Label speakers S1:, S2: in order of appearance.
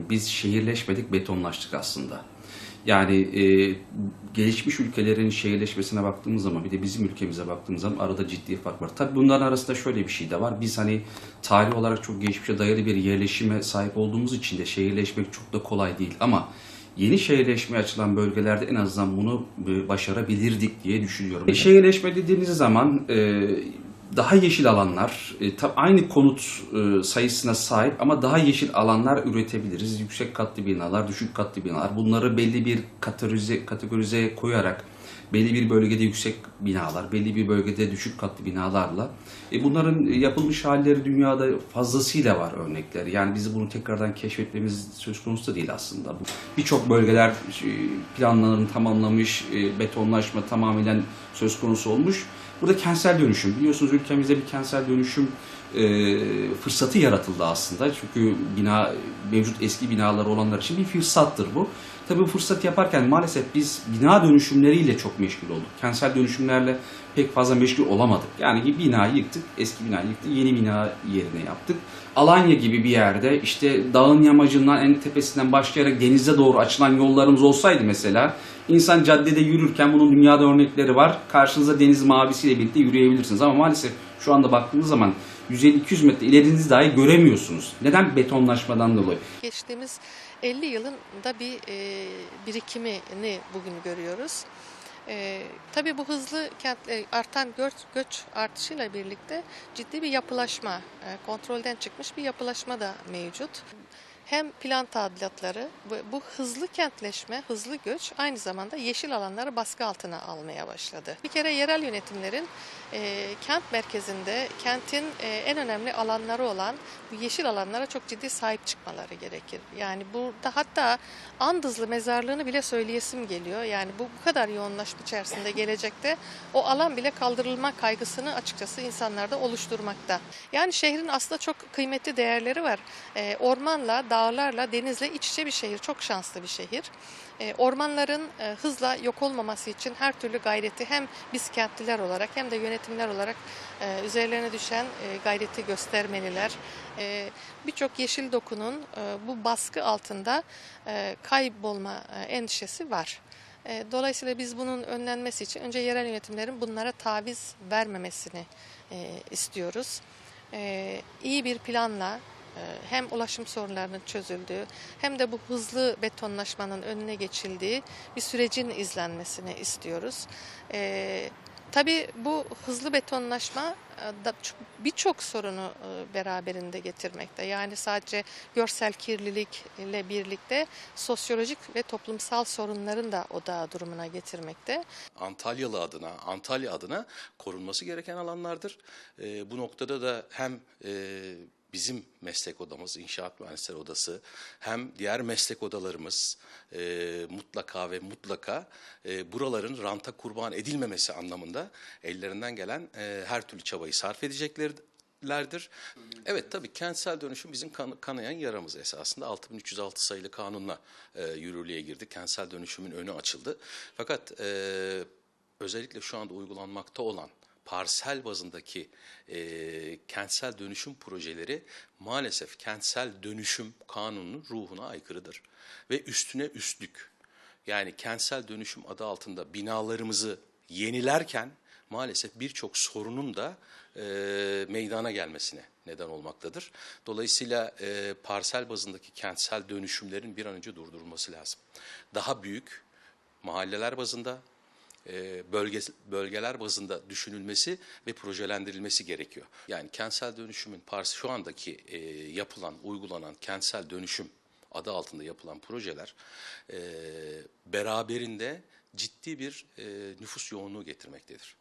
S1: Biz şehirleşmedik, betonlaştık aslında. Yani e, gelişmiş ülkelerin şehirleşmesine baktığımız zaman bir de bizim ülkemize baktığımız zaman arada ciddi fark var. Tabii bunların arasında şöyle bir şey de var. Biz hani tarih olarak çok geçmişe dayalı bir yerleşime sahip olduğumuz için de şehirleşmek çok da kolay değil. Ama yeni şehirleşmeye açılan bölgelerde en azından bunu e, başarabilirdik diye düşünüyorum. E, şehirleşme dediğiniz zaman e, daha yeşil alanlar, e, aynı konut e, sayısına sahip ama daha yeşil alanlar üretebiliriz. Yüksek katlı binalar, düşük katlı binalar. Bunları belli bir kategorize, kategorize koyarak belli bir bölgede yüksek binalar, belli bir bölgede düşük katlı binalarla. E, bunların yapılmış halleri dünyada fazlasıyla var örnekleri. Yani biz bunu tekrardan keşfetmemiz söz konusu da değil aslında. Birçok bölgeler planlarını tamamlamış, betonlaşma tamamen söz konusu olmuş. Burada kentsel dönüşüm. Biliyorsunuz ülkemizde bir kentsel dönüşüm e, fırsatı yaratıldı aslında. Çünkü bina mevcut eski binalar olanlar için bir fırsattır bu. Tabii bu fırsat yaparken maalesef biz bina dönüşümleriyle çok meşgul olduk. Kentsel dönüşümlerle pek fazla meşgul olamadık. Yani binayı yıktık, eski binayı yıktık, yeni bina yerine yaptık. Alanya gibi bir yerde işte dağın yamacından en tepesinden başlayarak denize doğru açılan yollarımız olsaydı mesela insan caddede yürürken bunun dünyada örnekleri var. Karşınıza deniz mavisiyle birlikte yürüyebilirsiniz ama maalesef şu anda baktığınız zaman 150-200 metre ilerinizi dahi göremiyorsunuz. Neden? Betonlaşmadan dolayı.
S2: Geçtiğimiz 50 yılın da bir e, birikimini bugün görüyoruz. E, tabii bu hızlı kent, e, artan göç, göç artışıyla birlikte ciddi bir yapılaşma, e, kontrolden çıkmış bir yapılaşma da mevcut. Hem plan tadilatları, bu, bu hızlı kentleşme, hızlı göç aynı zamanda yeşil alanları baskı altına almaya başladı. Bir kere yerel yönetimlerin e, kent merkezinde, kentin e, en önemli alanları olan bu yeşil alanlara çok ciddi sahip çıkmaları gerekir. Yani burada hatta Andızlı mezarlığını bile söyleyesim geliyor. Yani bu, bu kadar yoğunlaşma içerisinde gelecekte o alan bile kaldırılma kaygısını açıkçası insanlarda oluşturmakta. Yani şehrin aslında çok kıymetli değerleri var. E, ormanla, dağlarla, denizle iç içe bir şehir. Çok şanslı bir şehir. E, ormanların e, hızla yok olmaması için her türlü gayreti hem biz kentliler olarak hem de yönetimler olarak e, üzerlerine düşen gayreti göstermeliler. Birçok yeşil dokunun bu baskı altında kaybolma endişesi var. Dolayısıyla biz bunun önlenmesi için önce yerel yönetimlerin bunlara taviz vermemesini istiyoruz. İyi bir planla hem ulaşım sorunlarının çözüldüğü hem de bu hızlı betonlaşmanın önüne geçildiği bir sürecin izlenmesini istiyoruz. E, Tabii bu hızlı betonlaşma e, birçok sorunu e, beraberinde getirmekte. Yani sadece görsel kirlilikle birlikte sosyolojik ve toplumsal sorunların da odağı durumuna getirmekte.
S3: Antalyalı adına, Antalya adına korunması gereken alanlardır. Ee, bu noktada da hem e, bizim meslek odamız, İnşaat Mühendisleri Odası, hem diğer meslek odalarımız e, mutlaka ve mutlaka e, buraların ranta kurban edilmemesi anlamında ellerinden gelen e, her türlü çabayı sarf edeceklerdir. Evet tabii kentsel dönüşüm bizim kan- kanayan yaramız esasında 6306 sayılı kanunla e, yürürlüğe girdi. Kentsel dönüşümün önü açıldı. Fakat e, özellikle şu anda uygulanmakta olan parsel bazındaki e, kentsel dönüşüm projeleri maalesef kentsel dönüşüm kanununun ruhuna aykırıdır. Ve üstüne üstlük yani kentsel dönüşüm adı altında binalarımızı yenilerken maalesef birçok sorunun da e, meydana gelmesine neden olmaktadır. Dolayısıyla e, parsel bazındaki kentsel dönüşümlerin bir an önce durdurulması lazım. Daha büyük mahalleler bazında, bölge, bölgeler bazında düşünülmesi ve projelendirilmesi gerekiyor. Yani kentsel dönüşümün şu andaki e, yapılan, uygulanan kentsel dönüşüm adı altında yapılan projeler e, beraberinde ciddi bir e, nüfus yoğunluğu getirmektedir.